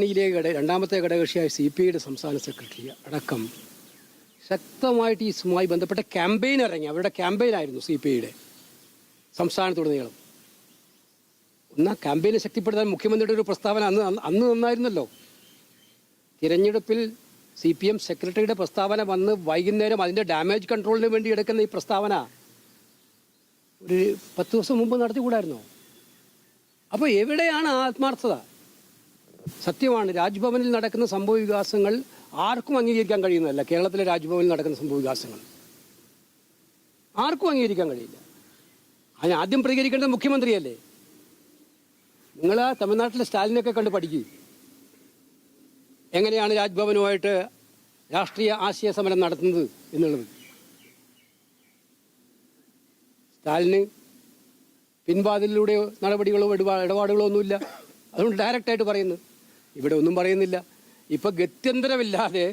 ണിയിലെ ഘടക രണ്ടാമത്തെ ഘടകകക്ഷിയായ C P ഐയുടെ സംസ്ഥാന സെക്രട്ടറി അടക്കം ശക്തമായിട്ട് ഈ ഇസുമായി ബന്ധപ്പെട്ട ക്യാമ്പയിൻ ഇറങ്ങി. അവരുടെ ക്യാമ്പയിനായിരുന്നു സി പി ഐയുടെ സംസ്ഥാനത്തുടനീളം. ഒന്ന് ക്യാമ്പയിനെ ശക്തിപ്പെടുത്താൻ മുഖ്യമന്ത്രിയുടെ ഒരു പ്രസ്താവന അന്ന് അന്ന് നന്നായിരുന്നല്ലോ. തിരഞ്ഞെടുപ്പിൽ സി പി എം സെക്രട്ടറിയുടെ പ്രസ്താവന വന്ന് വൈകുന്നേരം അതിന്റെ ഡാമേജ് കൺട്രോളിന് വേണ്ടി എടുക്കുന്ന ഈ പ്രസ്താവന ഒരു പത്ത് ദിവസം മുമ്പ് നടത്തിക്കൂടായിരുന്നോ? അപ്പോൾ എവിടെയാണ് ആത്മാർത്ഥത? സത്യമാണ് രാജ്ഭവനിൽ നടക്കുന്ന സംഭവ വികാസങ്ങൾ ആർക്കും അംഗീകരിക്കാൻ കഴിയുന്നതല്ല. കേരളത്തിലെ രാജ്ഭവനിൽ നടക്കുന്ന സംഭവ വികാസങ്ങൾ. ആർക്കും അംഗീകരിക്കാൻ കഴിയില്ല. അതിന് ആദ്യം പ്രതികരിക്കേണ്ടത് മുഖ്യമന്ത്രിയല്ലേ? നിങ്ങൾ തമിഴ്നാട്ടിലെ സ്റ്റാലിനൊക്കെ കണ്ട് പഠിക്കുക എങ്ങനെയാണ് രാജ്ഭവനുമായിട്ട് രാഷ്ട്രീയ ആശയ സമരം നടത്തുന്നത് എന്നുള്ളത്. സ്റ്റാലിന് പിൻവാതിലൂടെ നടപടികളോ ഇടപാ ഇടപാടുകളോ ഒന്നുമില്ല. അതുകൊണ്ട് ഡയറക്റ്റായിട്ട് പറയുന്നു ഇവിടെ ഒന്നും പറയുന്നില്ല. ഇപ്പൊ ഗത്യന്തരമില്ലാതെ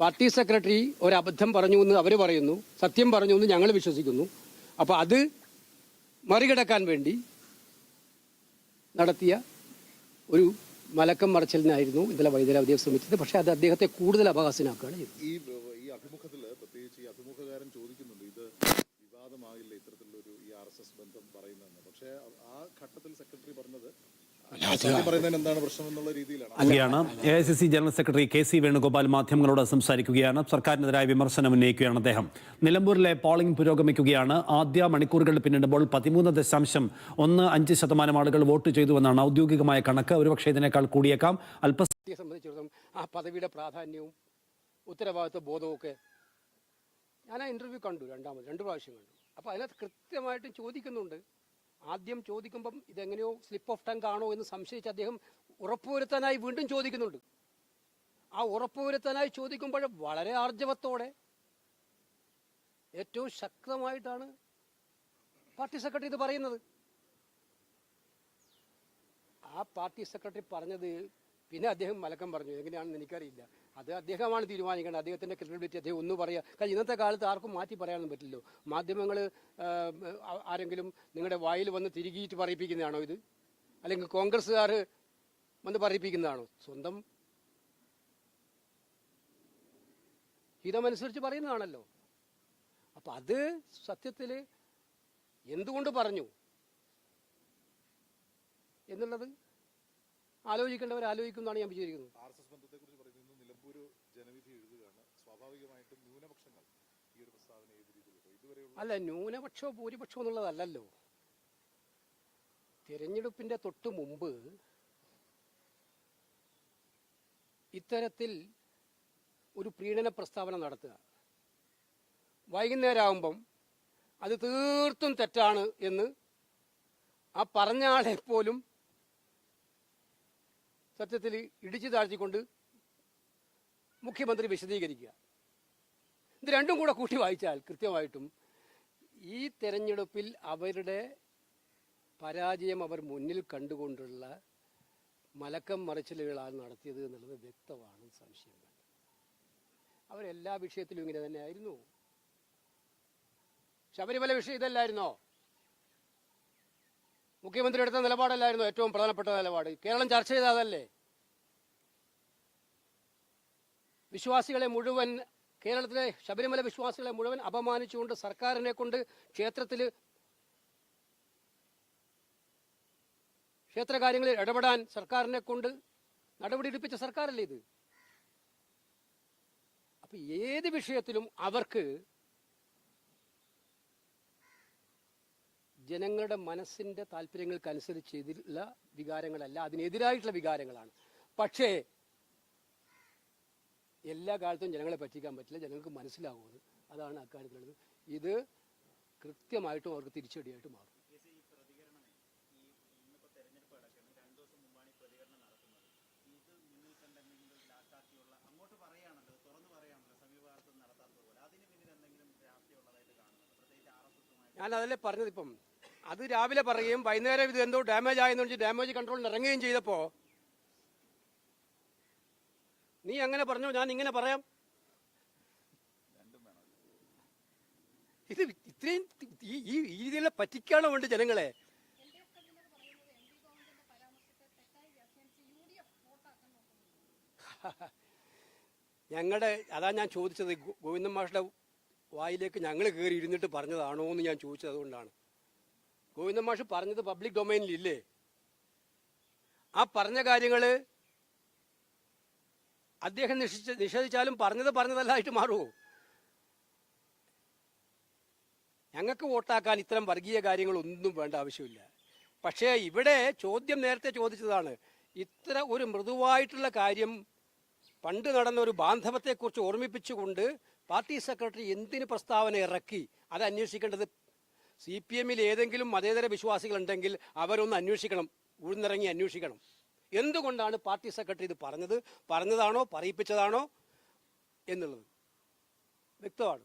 പാർട്ടി സെക്രട്ടറി ഒരു അബദ്ധം പറഞ്ഞു എന്ന് അവർ പറയുന്നു സത്യം പറഞ്ഞു എന്ന് ഞങ്ങൾ വിശ്വസിക്കുന്നു. അപ്പോൾ അത് മറികടക്കാൻ വേണ്ടി നടത്തിയ ഒരു മലക്കം മറച്ചിലിനായിരുന്നു ഇന്നലെ വൈദ്യരാവധിയെ ശ്രമിച്ചത്. പക്ഷേ അത് അദ്ദേഹത്തെ കൂടുതൽ അപഹാസ്യനാക്കുകയാണ് ചെയ്തത്. ഈ ഈ അഭിമുഖത്തിൽ പ്രത്യേകിച്ച് ഈ അഭിമുഖകാരൻ ചോദിക്കുന്നുണ്ട് ഇത് വിവാദമാകില്ല ഒരു ഈ ആർ എസ് എസ് ബന്ധം പറയുന്നതെന്ന്. പക്ഷേ ആ ഘട്ടത്തിൽ സെക്രട്ടറി പറഞ്ഞത് സത്യം പറയുന്നതിന് എന്താണ് പ്രശ്നം എന്നുള്ള രീതിയിലാണ്. ാണ് A I C C general secretary K C Venugopal മാധ്യമങ്ങളോട് സംസാരിക്കുകയാണ്. സർക്കാരിനെതിരായ വിമർശനം ഉന്നയിക്കുകയാണ് അദ്ദേഹം. നിലമ്പൂരിലെ പോളിംഗ് പുരോഗമിക്കുകയാണ്. ആദ്യ മണിക്കൂറുകൾ പിന്നിടുമ്പോൾ പതിമൂന്ന് ദശാംശം ഒന്ന് അഞ്ച് ശതമാനം ആളുകൾ വോട്ട് ചെയ്തുവെന്നാണ് ഔദ്യോഗികമായ കണക്ക്. ഒരുപക്ഷെ ഇതിനേക്കാൾ കൂടിയേക്കാം. അല്പ വ്യക്തിയെ സംബന്ധിച്ചിടത്തോളം ആ പദവിയുടെ പ്രാധാന്യവും ഉത്തരവാദിത്വ ബോധവും ഒക്കെ ഞാൻ ആ ഇന്റർവ്യൂ കണ്ടു. രണ്ടാമത് രണ്ട് പ്രാവശ്യം കണ്ടു. അപ്പോൾ അതിനകത്ത് കൃത്യമായിട്ടും ചോദിക്കുന്നുണ്ട്. ആദ്യം ചോദിക്കുമ്പം ഇതെങ്ങനെയോ സ്ലിപ്പ് ഓഫ് ടങ് ആണോ എന്ന് സംശയിച്ച് അദ്ദേഹം ഉറപ്പുവരുത്താനായി വീണ്ടും ചോദിക്കുന്നുണ്ട്. ആ ഉറപ്പുവരുത്താനായി ചോദിക്കുമ്പോൾ വളരെ ആർജവത്തോടെ ഏറ്റവും ശക്തമായിട്ടാണ് പാർട്ടി സെക്രട്ടറി ഇത് പറയുന്നത്. ആ പാർട്ടി സെക്രട്ടറി പറഞ്ഞത് പിന്നെ അദ്ദേഹം മലക്കം പറഞ്ഞു എങ്ങനെയാണെന്ന് എനിക്കറിയില്ല. അത് അദ്ദേഹമാണ് തീരുമാനിക്കേണ്ടത്. അദ്ദേഹത്തിന്റെ ക്രെഡിബിലിറ്റി അദ്ദേഹം ഒന്നും പറയുക കാരണം ഇന്നത്തെ കാലത്ത് ആർക്കും മാറ്റി പറയാനൊന്നും പറ്റില്ലല്ലോ. മാധ്യമങ്ങൾ ആരെങ്കിലും നിങ്ങളുടെ വായിൽ വന്ന് തിരികിയിട്ട് പറയിപ്പിക്കുന്നതാണോ ഇത്? അല്ലെങ്കിൽ കോൺഗ്രസ്സുകാർ വന്ന് പറയിപ്പിക്കുന്നതാണോ? സ്വന്തം ഹിതമനുസരിച്ച് പറയുന്നതാണല്ലോ. അപ്പം അത് സത്യത്തിൽ എന്തുകൊണ്ട് പറഞ്ഞു? എന്നുള്ളത് ആലോചിക്കേണ്ടവർ ആലോചിക്കുന്നതാണ് ഞാൻ വിചാരിക്കുന്നത്. ആർ എസ് എസ് ബന്ധത്തെക്കുറിച്ച് പറയുന്നത് നിലമ്പൂർ ജനവിധി എഴുതുകയാണ്. സ്വാഭാവികമായിട്ടും ന്യൂനപക്ഷങ്ങൾ ഈ ഒരു പ്രസ്താവന ഏത് രീതിയിൽ ഇതുവരെയുള്ള അല്ല ന്യൂനപക്ഷോ ഭൂരിപക്ഷമോ എന്നുള്ളതല്ലല്ലോ. തിരഞ്ഞെടുപ്പിന്റെ തൊട്ട് മുമ്പ് ഇത്തരത്തിൽ ഒരു പ്രീണന പ്രസ്താവന നടത്തുക. വൈകുന്നേരം ആകുമ്പം അത് തീർത്തും തെറ്റാണ് എന്ന് ആ പറഞ്ഞ ആളെ പോലും സത്യത്തിൽ ഇടിച്ചു താഴ്ത്തിക്കൊണ്ട് മുഖ്യമന്ത്രി വിശദീകരിക്കുക. ഇത് രണ്ടും കൂടെ കൂട്ടി വായിച്ചാൽ കൃത്യമായിട്ടും ഈ തെരഞ്ഞെടുപ്പിൽ അവരുടെ പരാജയം അവർ മുന്നിൽ കണ്ടുകൊണ്ടുള്ള മലക്കം മറിച്ചിലുകളാണ് നടത്തിയത് എന്നുള്ളത് വ്യക്തമാണ് സംശയം അവരെല്ലാ വിഷയത്തിലും ഇങ്ങനെ തന്നെ ആയിരുന്നു ശബരിമല വിഷയം ഇതല്ലായിരുന്നോ? മുഖ്യമന്ത്രി എടുത്ത നിലപാടല്ലായിരുന്നു ഏറ്റവും പ്രധാനപ്പെട്ട നിലപാട്. കേരളം ചർച്ച ചെയ്ത അതല്ലേ? വിശ്വാസികളെ മുഴുവൻ കേരളത്തിലെ ശബരിമല വിശ്വാസികളെ മുഴുവൻ അപമാനിച്ചുകൊണ്ട് സർക്കാരിനെ കൊണ്ട് ക്ഷേത്രത്തിൽ ക്ഷേത്രകാര്യങ്ങളിൽ ഇടപെടാൻ സർക്കാരിനെ കൊണ്ട് നടപടി എടുപ്പിച്ച സർക്കാരല്ലേ ഇത്? അപ്പൊ ഏത് വിഷയത്തിലും അവർക്ക് ജനങ്ങളുടെ മനസ്സിന്റെ താല്പര്യങ്ങൾക്കനുസരിച്ച് ഇതിലുള്ള വികാരങ്ങളല്ല അതിനെതിരായിട്ടുള്ള വികാരങ്ങളാണ്. പക്ഷേ എല്ലാ കാലത്തും ജനങ്ങളെ പറ്റിക്കാൻ പറ്റില്ല. ജനങ്ങൾക്ക് മനസ്സിലാകുന്നത് അതാണ് അക്കാര്യത്തിലുള്ളത്. ഇത് കൃത്യമായിട്ടും അവർക്ക് തിരിച്ചടിയായിട്ട് മാറും. ഞാൻ അതല്ലേ പറഞ്ഞത് ഇപ്പം. അത് രാവിലെ പറയും വൈകുന്നേരം ഇത് എന്തോ ഡാമേജ് ആയെന്ന് വെച്ച് ഡാമേജ് കൺട്രോളിൽ ഇറങ്ങുകയും ചെയ്തപ്പോൾ നീ അങ്ങനെ പറഞ്ഞോ? ഞാൻ ഇങ്ങനെ പറയാം. ഇത് ഇത്രയും ഈ രീതിയിലുള്ള പറ്റിക്കാണോ ഉണ്ട് ജനങ്ങളെ ഞങ്ങളുടെ അതാ ഞാൻ ചോദിച്ചത് ഗോവിന്ദൻ മാഷിന്റെ വായിലേക്ക് ഞങ്ങൾ കയറി ഇരുന്നിട്ട് പറഞ്ഞതാണോ എന്ന് ഞാൻ ചോദിച്ചത് അതുകൊണ്ടാണ്. ഗോവിന്ദൻ മാഷ് പറഞ്ഞത് പബ്ലിക് ഡൊമൈനിലില്ലേ? ആ പറഞ്ഞ കാര്യങ്ങൾ അദ്ദേഹം നിഷേധിച്ച നിഷേധിച്ചാലും പറഞ്ഞത് പറഞ്ഞതല്ലായിട്ട് മാറുമോ ഞങ്ങൾക്ക് വോട്ടാക്കാൻ ഇത്തരം വർഗീയ കാര്യങ്ങളൊന്നും വേണ്ട ആവശ്യമില്ല. പക്ഷേ ഇവിടെ ചോദ്യം നേരത്തെ ചോദിച്ചതാണ് ഇത്ര ഒരു മൃദുവായിട്ടുള്ള കാര്യം പണ്ട് നടന്ന ഒരു ബാന്ധവത്തെക്കുറിച്ച് ഓർമ്മിപ്പിച്ചുകൊണ്ട് പാർട്ടി സെക്രട്ടറി എന്തിന് പ്രസ്താവന ഇറക്കി? അത് അന്വേഷിക്കേണ്ടത് സി പി എമ്മിൽ ഏതെങ്കിലും മതേതര വിശ്വാസികളുണ്ടെങ്കിൽ അവരൊന്ന് അന്വേഷിക്കണം. ഉഴുന്നിറങ്ങി അന്വേഷിക്കണം. എന്തുകൊണ്ടാണ് പാർട്ടി സെക്രട്ടറി ഇത് പറഞ്ഞത്? പറഞ്ഞതാണോ? പറയിപ്പിച്ചതാണോ? എന്നുള്ളത് വ്യക്തമാണ്.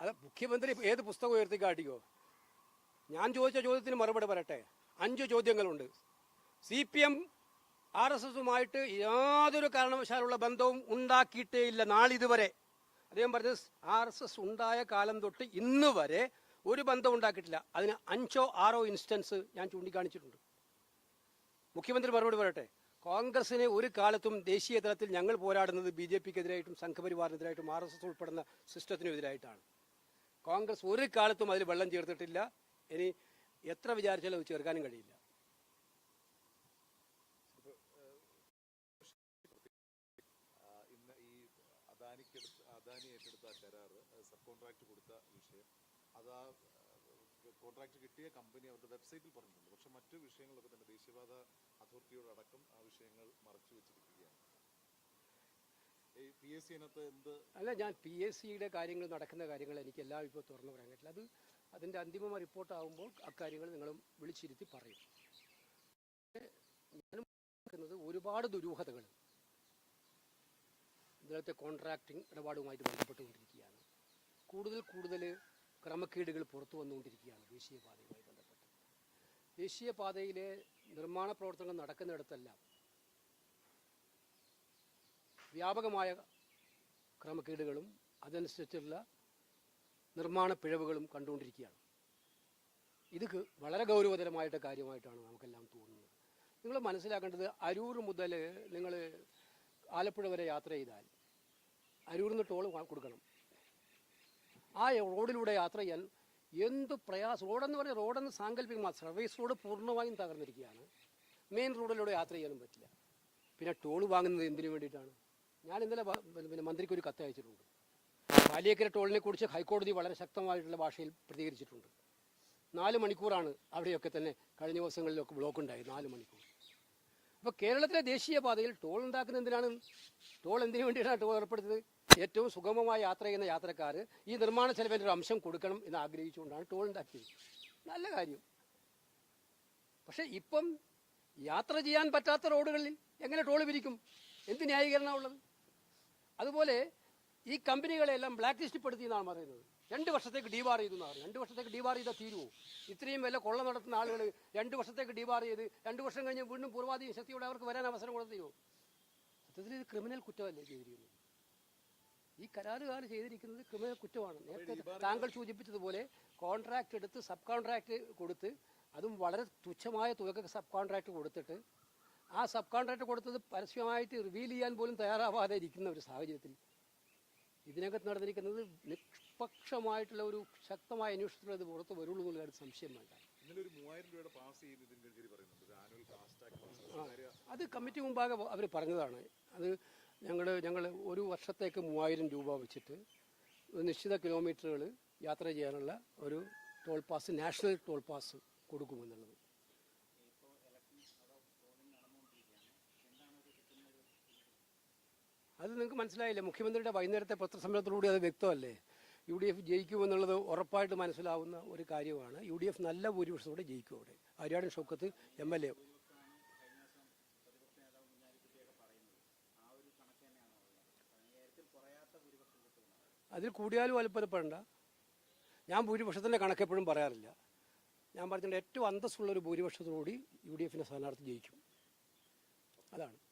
അത് മുഖ്യമന്ത്രി ഏത് പുസ്തകം ഉയർത്തി കാട്ടിക്കോ ഞാൻ ചോദിച്ച ചോദ്യത്തിന് മറുപടി പറയട്ടെ? അഞ്ച് ചോദ്യങ്ങളുണ്ട്. C P M R S എസുമായിട്ട് യാതൊരു കാരണവശാലുള്ള ബന്ധവും ഉണ്ടാക്കിയിട്ടേ ഇല്ല നാളിതുവരെ. അദ്ദേഹം പറഞ്ഞത് ആർ എസ് എസ് ഉണ്ടായ കാലം തൊട്ട് ഇന്ന് വരെ ഒരു ബന്ധം ഉണ്ടാക്കിയിട്ടില്ല. അതിന് അഞ്ചോ ആറോ ഇൻസ്റ്റൻസ് ഞാൻ ചൂണ്ടിക്കാണിച്ചിട്ടുണ്ട്. മുഖ്യമന്ത്രി മറുപടി പറയട്ടെ? കോൺഗ്രസിനെ ഒരു കാലത്തും ദേശീയ തലത്തിൽ ഞങ്ങൾ പോരാടുന്നത് ബി ജെ പിക്കെതിരായിട്ടും സംഘപരിവാറിനെതിരായിട്ടും ആർ എസ് എസ് ഉൾപ്പെടുന്ന സിസ്റ്റത്തിനെതിരായിട്ടാണ്. കോൺഗ്രസ് ഒരു കാലത്തും അതിൽ വെള്ളം ചേർത്തിട്ടില്ല. ഇനി എത്ര വിചാരിച്ചാലും അത് ചേർക്കാനും കഴിയില്ല. ഏറ്റെടുത്ത കരാർ സബ് കൊടുത്ത വിഷയം കിട്ടിയ കമ്പനി അവരുടെ വെബ്സൈറ്റിൽ പറഞ്ഞിട്ടുണ്ട് പക്ഷെ മറ്റു തന്നെ ആ വിഷയങ്ങൾ മറച്ചു വെച്ചിരിക്കുകയാണ് എന്ത് അല്ല ഞാൻ പി എസ് സിയുടെ കാര്യങ്ങൾ നടക്കുന്ന കാര്യങ്ങൾ എനിക്ക് എല്ലാം ഇപ്പോൾ തുറന്നു പറയാൻ പറ്റില്ല. അത് അതിന്റെ അന്തിമ റിപ്പോർട്ടാകുമ്പോൾ അക്കാര്യങ്ങൾ നിങ്ങളും വിളിച്ചിരുത്തി പറയും. മനസ്സിലാക്കുന്നത് ഒരുപാട് ദുരൂഹതകൾ ഇതിനകത്തെ കോൺട്രാക്ടിങ് ഇടപാടുമായിട്ട് ബന്ധപ്പെട്ടുകൊണ്ടിരിക്കുകയാണ്. കൂടുതൽ കൂടുതൽ ക്രമക്കേടുകൾ പുറത്തു വന്നുകൊണ്ടിരിക്കുകയാണ് ദേശീയപാതയുമായി ബന്ധപ്പെട്ട്. ദേശീയപാതയിലെ നിർമ്മാണ പ്രവർത്തനങ്ങൾ നടക്കുന്നിടത്തെല്ലാം വ്യാപകമായ ക്രമക്കേടുകളും അതനുസരിച്ചുള്ള നിർമ്മാണ പിഴവുകളും കണ്ടുകൊണ്ടിരിക്കുകയാണ്. ഇത് വളരെ ഗൗരവതരമായിട്ട് കാര്യമായിട്ടാണ് നമുക്കെല്ലാം തോന്നുന്നത്. നിങ്ങൾ മനസ്സിലാക്കേണ്ടത് അരൂർ മുതൽ നിങ്ങൾ ആലപ്പുഴ വരെ യാത്ര ചെയ്താൽ അരൂരിൽ നിന്ന് ടോൾ കൊടുക്കണം. ആ റോഡിലൂടെ യാത്ര ചെയ്യാൻ എന്ത് പ്രയാസം? റോഡെന്ന് പറഞ്ഞാൽ റോഡെന്ന് സാങ്കല്പികമാണ് സർവീസ് റോഡ് പൂർണമായും തകർന്നിരിക്കുകയാണ്. മെയിൻ റോഡിലൂടെ യാത്ര ചെയ്യാനും പറ്റില്ല. പിന്നെ ടോൾ വാങ്ങുന്നത് എന്തിനു വേണ്ടിയിട്ടാണ്? ഞാൻ ഇന്നലെ പിന്നെ മന്ത്രിക്ക് ഒരു കത്ത് അയച്ചിട്ടുണ്ട്. പാലിയേക്കര ടോളിനെ കുറിച്ച് ഹൈക്കോടതി വളരെ ശക്തമായിട്ടുള്ള ഭാഷയിൽ പ്രതികരിച്ചിട്ടുണ്ട്. നാല് മണിക്കൂറാണ് അവിടെയൊക്കെ തന്നെ കഴിഞ്ഞ ദിവസങ്ങളിലൊക്കെ ബ്ലോക്ക് ഉണ്ടായി നാല് മണിക്കൂർ. അപ്പോൾ കേരളത്തിലെ ദേശീയപാതയിൽ ടോൾ ഉണ്ടാക്കുന്നത് എന്തിനാണ്? ടോൾ എന്തിനു വേണ്ടിയിട്ടാണ് ടോൾ ഏർപ്പെടുത്തിയത്? ഏറ്റവും സുഗമമായ യാത്ര ചെയ്യുന്ന യാത്രക്കാർ ഈ നിർമ്മാണ ചെലവിന്റെ ഒരു അംശം കൊടുക്കണം എന്ന് ആഗ്രഹിച്ചുകൊണ്ടാണ് ടോൾ ഉണ്ടാക്കിയത്. നല്ല കാര്യം. പക്ഷേ ഇപ്പം യാത്ര ചെയ്യാൻ പറ്റാത്ത റോഡുകളിൽ എങ്ങനെ ടോൾ പിരിക്കും എന്ത് ന്യായീകരണമാണ് ഉള്ളത്? അതുപോലെ ഈ കമ്പനികളെല്ലാം ബ്ലാക്ക് ലിസ്റ്റ് പെടുത്തി എന്നാണ് പറയുന്നത്. രണ്ട് വർഷത്തേക്ക് ഡിവാർ ചെയ്തു എന്നാണ്. രണ്ട് വർഷത്തേക്ക് ഡിവാർ ചെയ്താൽ തീരുമോ ഇത്രയും വില കൊള്ള നടത്തുന്ന ആളുകൾ രണ്ട് വർഷത്തേക്ക് ഡിവാർ ചെയ്ത് രണ്ട് വർഷം കഴിഞ്ഞ് വീണ്ടും പൂർവാധീന ശക്തിയോടെ അവർക്ക് വരാൻ അവസരം കൊടുത്തിരുമോ സത്യത്തിൽ ഇത് ക്രിമിനൽ കുറ്റമല്ലേ ചെയ്തിരിക്കുന്നത്? ഈ കരാറുകാർ ചെയ്തിരിക്കുന്നത് ക്രിമിനൽ കുറ്റമാണ്. നേരത്തെ താങ്കൾ സൂചിപ്പിച്ചതുപോലെ കോൺട്രാക്ട് എടുത്ത് സബ് കോൺട്രാക്ട് കൊടുത്ത് അതും വളരെ തുച്ഛമായ തുകക്ക് സബ് കോൺട്രാക്ട് കൊടുത്തിട്ട് ആ സബ് കോൺട്രാക്ട് കൊടുത്തത് പരസ്യമായിട്ട് റിവീൽ ചെയ്യാൻ പോലും തയ്യാറാവാതെ ഇരിക്കുന്ന ഒരു സാഹചര്യത്തിൽ ഇതിനകത്ത് നടന്നിരിക്കുന്നത് നിഷ്പക്ഷമായിട്ടുള്ള ഒരു ശക്തമായ അന്വേഷണത്തിൽ അത് പുറത്ത് വരുള്ളൂ എന്നുള്ള കാര്യം സംശയം വേണ്ട. അത് കമ്മിറ്റി മുമ്പാകെ അവർ പറഞ്ഞതാണ്. അത് ഞങ്ങൾ ഞങ്ങൾ ഒരു വർഷത്തേക്ക് മൂവായിരം രൂപ വെച്ചിട്ട് നിശ്ചിത കിലോമീറ്ററുകൾ യാത്ര ചെയ്യാനുള്ള ഒരു toll pass national toll pass കൊടുക്കുമെന്നുള്ളത്. അത് നിങ്ങൾക്ക് മനസ്സിലായില്ലേ? മുഖ്യമന്ത്രിയുടെ വൈകുന്നേരത്തെ പത്രസമ്മേളനത്തിലൂടെ അത് വ്യക്തമല്ലേ? യു ഡി എഫ് ജയിക്കുമെന്നുള്ളത് ഉറപ്പായിട്ട് മനസ്സിലാവുന്ന ഒരു കാര്യമാണ്. യു ഡി എഫ് നല്ല ഭൂരിപക്ഷത്തോടെ ജയിക്കും അവിടെ. ഹരിയാണ ഷൗക്കത്ത് എം എൽ എ. അതിൽ കൂടിയാലും അത്ഭുതപ്പെടേണ്ട. ഞാൻ ഭൂരിപക്ഷത്തിന്റെ കണക്കെപ്പോഴും പറയാറില്ല. ഞാൻ പറഞ്ഞിട്ടുണ്ട് ഏറ്റവും അന്തസ്സുള്ള ഒരു ഭൂരിപക്ഷത്തോടുകൂടി യു ഡി എഫിന്റെ സ്ഥാനാർത്ഥി ജയിക്കും. അതാണ്.